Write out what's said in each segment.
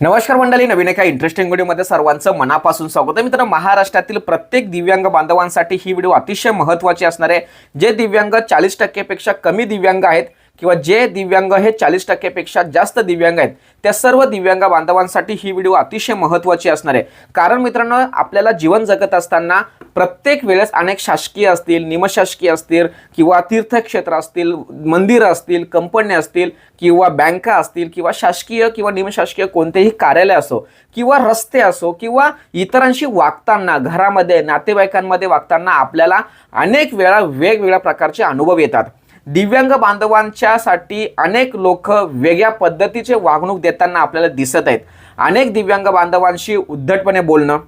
नमस्कार मंडळी नवीन एका इंटरेस्टिंग व्हिडिओमध्ये सर्वांचं मनापासून स्वागत आहे. मित्रांनो महाराष्ट्रातील प्रत्येक दिव्यांग बांधवांसाठी ही व्हिडिओ अतिशय महत्त्वाची असणार आहे. जे दिव्यांग चाळीस टक्केपेक्षा कमी दिव्यांग आहेत किंवा जे दिव्यांग हे चाळीस टक्क्यापेक्षा जास्त दिव्यांग आहेत त्या सर्व दिव्यांग बांधवांसाठी ही व्हिडिओ अतिशय महत्त्वाची असणार आहे. कारण मित्रांनो आपल्याला जीवन जगत असताना प्रत्येक वेळेस अनेक शासकीय असतील निमशासकीय असतील किंवा तीर्थक्षेत्र असतील मंदिरं असतील कंपन्या असतील किंवा बँका असतील किंवा शासकीय किंवा निमशासकीय कोणतेही कार्यालय असो किंवा रस्ते असो किंवा इतरांशी वागताना घरामध्ये नातेवाईकांमध्ये वागताना आपल्याला अनेक वेळा वेगवेगळ्या प्रकारचे अनुभव येतात. दिव्यांग बांधवांच्यासाठी अनेक लोक वेगळ्या पद्धतीचे वागणूक देताना आपल्याला दिसत आहेत. अनेक दिव्यांग बांधवांशी उद्धटपणे बोलणं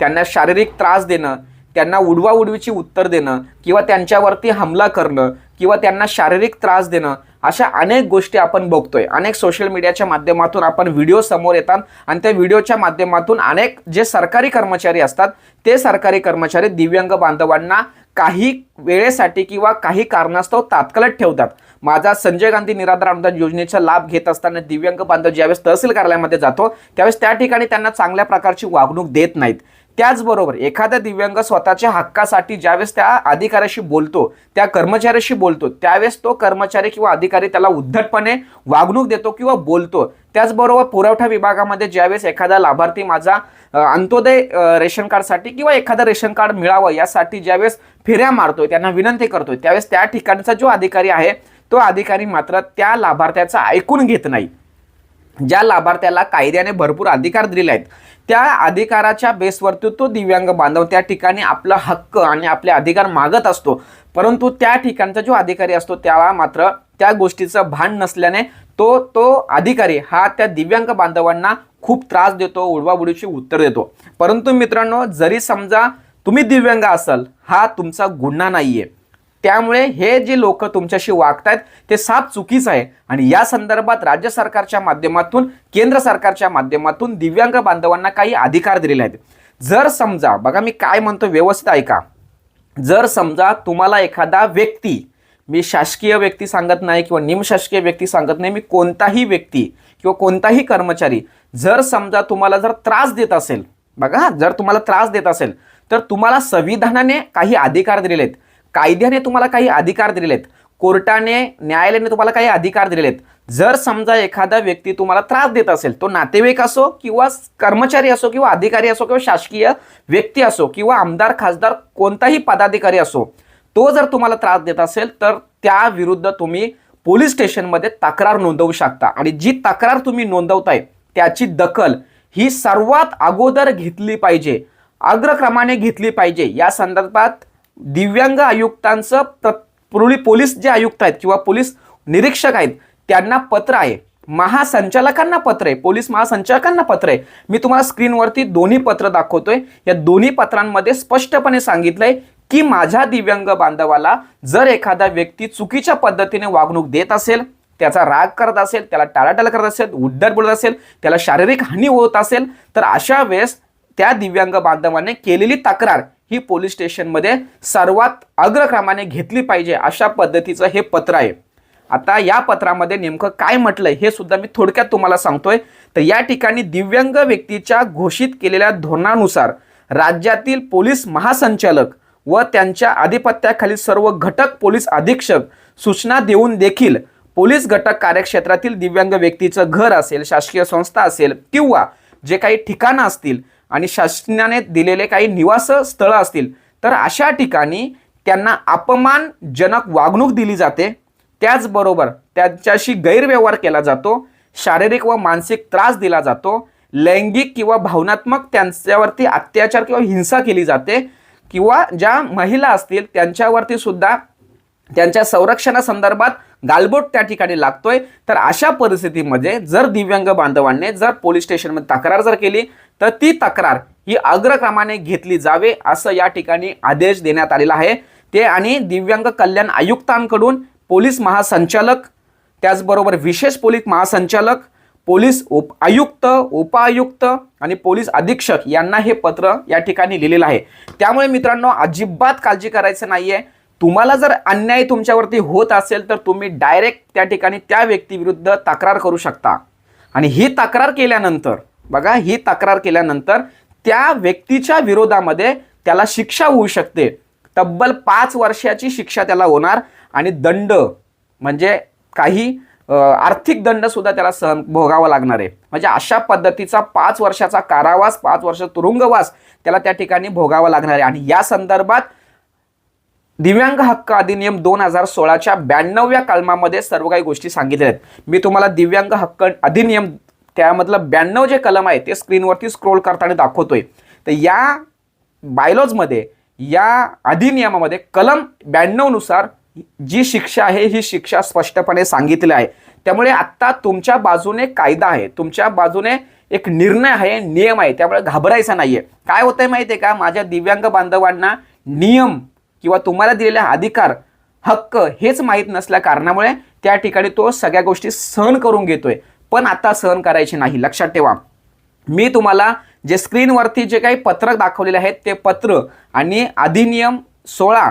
त्यांना शारीरिक त्रास देणं त्यांना उडवाउडवीची उत्तर देणं किंवा त्यांच्यावरती हमला करणं किंवा त्यांना शारीरिक त्रास देणं अशा अनेक गोष्टी आपण बघतोय. अनेक सोशल मीडियाच्या माध्यमातून आपण व्हिडिओ समोर येतात आणि त्या व्हिडिओच्या माध्यमातून अनेक जे सरकारी कर्मचारी असतात ते सरकारी कर्मचारी दिव्यांग बांधवांना काही वेळेसाठी किंवा काही कारणास्तव तात्काळ ठेवतात. माझा संजय गांधी निराधार अनुदान योजनेचा लाभ घेत असताना दिव्यांग बांधव ज्यावेळेस तहसील कार्यालयामध्ये जातो त्यावेळेस त्या ठिकाणी त्यांना चांगल्या प्रकारची वागणूक देत नाहीत. त्याचबरोबर एखादा दिव्यांग स्वतःच्या हक्कासाठी ज्यावेळेस त्या अधिकाऱ्याशी बोलतो त्या कर्मचाऱ्याशी बोलतो त्यावेळेस तो कर्मचारी किंवा अधिकारी त्याला उद्धटपणे वागणूक देतो किंवा बोलतो. त्याचबरोबर पुरवठा विभागामध्ये ज्यावेळेस एखादा लाभार्थी माझा अंत्योदय रेशन कार्डसाठी किंवा एखादं रेशन कार्ड मिळावं यासाठी ज्यावेळेस फेऱ्या मारतोय त्यांना विनंती करतोय. त्यावेळेस त्या ठिकाणचा जो अधिकारी आहे तो अधिकारी मात्र त्या लाभार्थ्याचं ऐकून घेत नाही. ज्या लाभार्थ्याला कायद्याने भरपूर अधिकार दिलेले आहेत त्या अधिकाराच्या बेसवरती तो दिव्यांग बांधव त्या ठिकाणी आपला हक्क आणि आपले अधिकार मागत असतो. परंतु त्या ठिकाणचा जो अधिकारी असतो त्याला मात्र त्या गोष्टीचं भान नसल्याने तो तो अधिकारी हा त्या दिव्यांग बांधवांना खूप त्रास देतो उडवाबुडीची उत्तर देतो. परंतु मित्रांनो जरी समजा तुम्ही दिव्यांग असाल हा तुमचा गुन्हा नाहीये. त्यामुळे हे जे लोक तुमच्याशी वागतायत ते साप चुकीचं आहे. आणि या संदर्भात राज्य सरकारच्या माध्यमातून केंद्र सरकारच्या माध्यमातून दिव्यांग बांधवांना काही अधिकार दिलेले आहेत. जर समजा बघा मी काय म्हणतो व्यवस्थित ऐका. जर समजा तुम्हाला एखादा व्यक्ती मी शासकीय व्यक्ती सांगत नाही किंवा निमशासकीय व्यक्ती सांगत नाही मी कोणताही व्यक्ती किंवा कोणताही कर्मचारी जर समजा तुम्हाला जर त्रास देत असेल बघा जर तुम्हाला त्रास देत असेल तर तुम्हाला संविधानाने काही अधिकार दिलेले आहेत. कायद्याने तुम्हाला काही अधिकार दिलेले आहेत. कोर्टाने न्यायालयाने तुम्हाला काही अधिकार दिलेले आहेत. जर समजा एखादा व्यक्ती तुम्हाला त्रास देत असेल तो नातेवाईक असो किंवा कर्मचारी असो किंवा अधिकारी असो किंवा शासकीय व्यक्ती असो किंवा आमदार खासदार कोणताही पदाधिकारी असो तो जर तुम्हाला त्रास देत असेल तर त्या विरुद्ध तुम्ही पोलीस स्टेशनमध्ये तक्रार नोंदवू शकता. आणि जी तक्रार तुम्ही नोंदवताय त्याची दखल ही सर्वात अगोदर घेतली पाहिजे. अग्रक्रमाने घेतली पाहिजे. या संदर्भात दिव्यांग आयुक्तांचं प्र पोलीस जे आयुक्त आहेत किंवा पोलीस निरीक्षक आहेत त्यांना पत्र आहे. महासंचालकांना पत्र आहे. पोलीस महासंचालकांना पत्र आहे. मी तुम्हाला स्क्रीनवरती दोन्ही पत्र दाखवतोय. या दोन्ही पत्रांमध्ये स्पष्टपणे सांगितलंय की माझ्या दिव्यांग बांधवाला जर एखादा व्यक्ती चुकीच्या पद्धतीने वागणूक देत असेल त्याचा राग करत असेल त्याला टाळाटाळ करत असेल उड्डाण बोलत असेल त्याला शारीरिक हानी होत असेल तर अशा वेळेस त्या दिव्यांग बांधवाने केलेली तक्रार ही पोलीस स्टेशनमध्ये सर्वात अग्रक्रमाने घेतली पाहिजे अशा पद्धतीचं हे पत्र आहे. आता या पत्रामध्ये नेमकं काय म्हटलंय हे सुद्धा मी थोडक्यात तुम्हाला सांगतोय. तर या ठिकाणी दिव्यांग व्यक्तीच्या घोषित केलेल्या धोरणानुसार राज्यातील पोलीस महासंचालक व त्यांच्या आधिपत्याखालील सर्व घटक पोलीस अधीक्षक सूचना देऊन देखील पोलीस घटक कार्यक्षेत्रातील दिव्यांग व्यक्तीचं घर असेल शासकीय संस्था असेल किंवा जे काही ठिकाणं असतील आणि शासनाने दिलेले काही निवास स्थळं असतील तर अशा ठिकाणी त्यांना अपमानजनक वागणूक दिली जाते. त्याचबरोबर त्यांच्याशी गैरव्यवहार केला जातो शारीरिक व मानसिक त्रास दिला जातो लैंगिक किंवा भावनात्मक त्यांच्यावरती अत्याचार किंवा हिंसा केली जाते किंवा ज्या महिला असतील त्यांच्यावरती सुद्धा त्यांच्या संरक्षणासंदर्भात गालबोट त्या ठिकाणी लागतोय. तर अशा परिस्थितीमध्ये जर दिव्यांग बांधवांनी जर पोलीस स्टेशनमध्ये तक्रार जर केली तर ती तक्रार ही अग्रक्रमाने घेतली जावे असं या ठिकाणी आदेश देण्यात आलेला आहे. ते आणि दिव्यांग कल्याण आयुक्तांकडून पोलीस महासंचालक त्याचबरोबर विशेष पोलीस महासंचालक पोलीस उप आयुक्त उपायुक्त आणि पोलीस अधीक्षक यांना हे पत्र या ठिकाणी लिहिलेलं आहे. त्यामुळे मित्रांनो अजिबात काळजी करायचं नाही आहे तुम्हाला जर अन्याय तुमच्यावरती होत असेल तर तुम्ही डायरेक्ट त्या ठिकाणी त्या व्यक्तीविरुद्ध तक्रार करू शकता. आणि ही तक्रार केल्यानंतर बघा ही तक्रार केल्यानंतर त्या व्यक्तीच्या विरोधामध्ये त्याला शिक्षा होऊ शकते. तब्बल पाच वर्षाची शिक्षा त्याला होणार आणि दंड म्हणजे काही आर्थिक दंडसुद्धा त्याला सहन भोगावा लागणार आहे. म्हणजे अशा पद्धतीचा पाच वर्षाचा कारावास पाच वर्ष तुरुंगवास त्याला त्या ठिकाणी भोगावा लागणार आहे. आणि या संदर्भात दिव्यांग हक्क अधिनियम दोन हजार सोळाच्या ब्याण्णव्या कलमामध्ये सर्व काही गोष्टी सांगितल्या आहेत. मी तुम्हाला दिव्यांग हक्क अधिनियम त्यामधलं ब्याण्णव जे कलम आहे ते स्क्रीनवरती स्क्रोल करताना दाखवतोय. तर या बायलॉजमध्ये या अधिनियमामध्ये कलम ब्याण्णवनुसार जी शिक्षा आहे ही शिक्षा स्पष्टपणे सांगितली आहे. त्यामुळे आत्ता तुमच्या बाजूने कायदा आहे तुमच्या बाजूने एक निर्णय आहे नियम आहे त्यामुळे घाबरायचा आहे काय होतंय माहिती आहे का? माझ्या दिव्यांग बांधवांना नियम किंवा तुम्हाला दिलेले अधिकार हक्क हेच माहीत नसल्या कारणामुळे त्या ठिकाणी तो सगळ्या गोष्टी सहन करून घेतोय. पण आता सहन करायचे नाही. लक्षात ठेवा. मी तुम्हाला जे स्क्रीनवरती जे काही पत्रक दाखवलेले आहेत ते पत्र आणि अधिनियम सोळा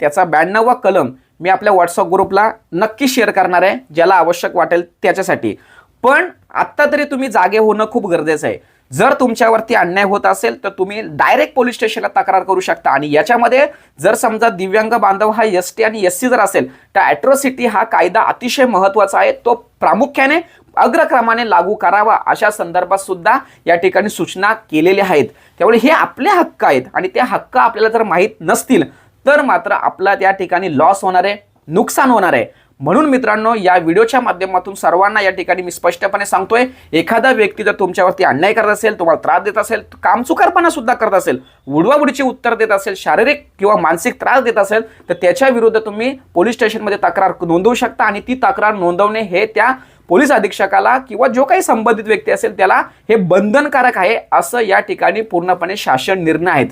त्याचा ब्याण्णवा कलम मी आपल्या व्हॉट्सअप ग्रुपला नक्की शेअर करणार आहे ज्याला आवश्यक वाटेल त्याच्यासाठी. पण आत्ता तरी तुम्ही जागे होणं खूप गरजेचं आहे. जर तुमच्यावरती अन्याय होत असेल तर तुम्ही डायरेक्ट पोलीस स्टेशनला तक्रार करू शकता. आणि याच्यामध्ये जर समजा दिव्यांग बांधव हा एस टी आणि एस सी जर असेल तर ॲट्रोसिटी हा कायदा अतिशय महत्त्वाचा आहे. तो प्रामुख्याने अग्रक्रमाने लागू करावा अशा संदर्भात सुद्धा या ठिकाणी सूचना केलेल्या आहेत. त्यामुळे हे आपले हक्क आहेत आणि ते हक्क आपल्याला जर माहीत नसतील तर मात्र आपला त्या ठिकाणी लॉस होणार आहे नुकसान होणार आहे. म्हणून मित्रांनो या व्हिडिओच्या माध्यमातून सर्वांना या ठिकाणी मी स्पष्टपणे सांगतोय एखादा व्यक्ती जर तुमच्यावरती अन्याय करत असेल तुम्हाला त्रास देत असेल कामचुकारपणा सुद्धा करत असेल उडवाबुडीचे उत्तर देत असेल शारीरिक किंवा मानसिक त्रास देत असेल तर त्याच्या विरुद्ध तुम्ही पोलीस स्टेशनमध्ये तक्रार नोंदवू शकता आणि ती तक्रार नोंदवणे हे त्या पोलीस अधीक्षकाला किंवा जो काही संबंधित व्यक्ती असेल त्याला हे बंधनकारक आहे असं या ठिकाणी पूर्णपणे शासन निर्णय आहेत.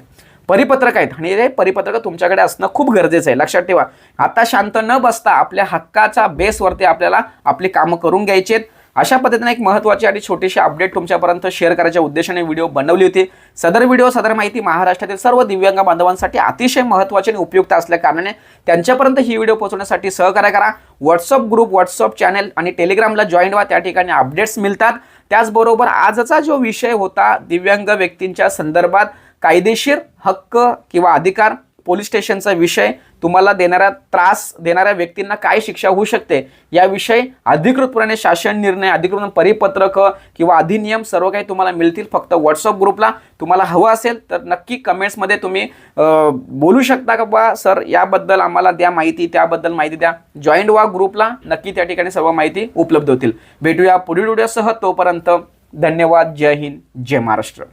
परिपत्रक आहेत. आणि हे परिपत्रक तुमच्याकडे असणं खूप गरजेचं आहे. लक्षात ठेवा. आता शांत न बसता आपल्या हक्काच्या बेसवरती आपल्याला आपली कामं करून घ्यायची आहेत. अशा पद्धतीने एक महत्त्वाची आणि छोटीशी अपडेट तुमच्यापर्यंत शेअर करायच्या उद्देशाने व्हिडिओ बनवली होती. सदर व्हिडिओ सदर माहिती महाराष्ट्रातील सर्व दिव्यांग बांधवांसाठी अतिशय महत्त्वाची आणि उपयुक्त असल्या कारणाने त्यांच्यापर्यंत ही व्हिडिओ पोहोचवण्यासाठी सहकार्य करा. व्हॉट्सअप ग्रुप व्हॉट्सअप चॅनल आणि टेलिग्रामला जॉईन व्हा. त्या ठिकाणी अपडेट्स मिळतात. त्याचबरोबर आजचा जो विषय होता दिव्यांग व्यक्तींच्या संदर्भात कायदेशीर हक्क किंवा अधिकार पोलीस स्टेशनचा विषय तुम्हाला देणाऱ्या त्रास देणाऱ्या व्यक्तींना काय शिक्षा होऊ शकते याविषयी अधिकृतपणे शासन निर्णय अधिकृत परिपत्रक किंवा अधिनियम सर्व काही तुम्हाला मिळतील. फक्त व्हॉट्सअप ग्रुपला तुम्हाला हवं असेल तर नक्की कमेंट्समध्ये तुम्ही बोलू शकता का बा सर? याबद्दल आम्हाला द्या माहिती त्याबद्दल माहिती द्या. जॉईंट व्हा ग्रुपला नक्की त्या ठिकाणी सर्व माहिती उपलब्ध होतील. भेटूया पुढील व्हिडिओसह तोपर्यंत धन्यवाद. जय हिंद जय महाराष्ट्र.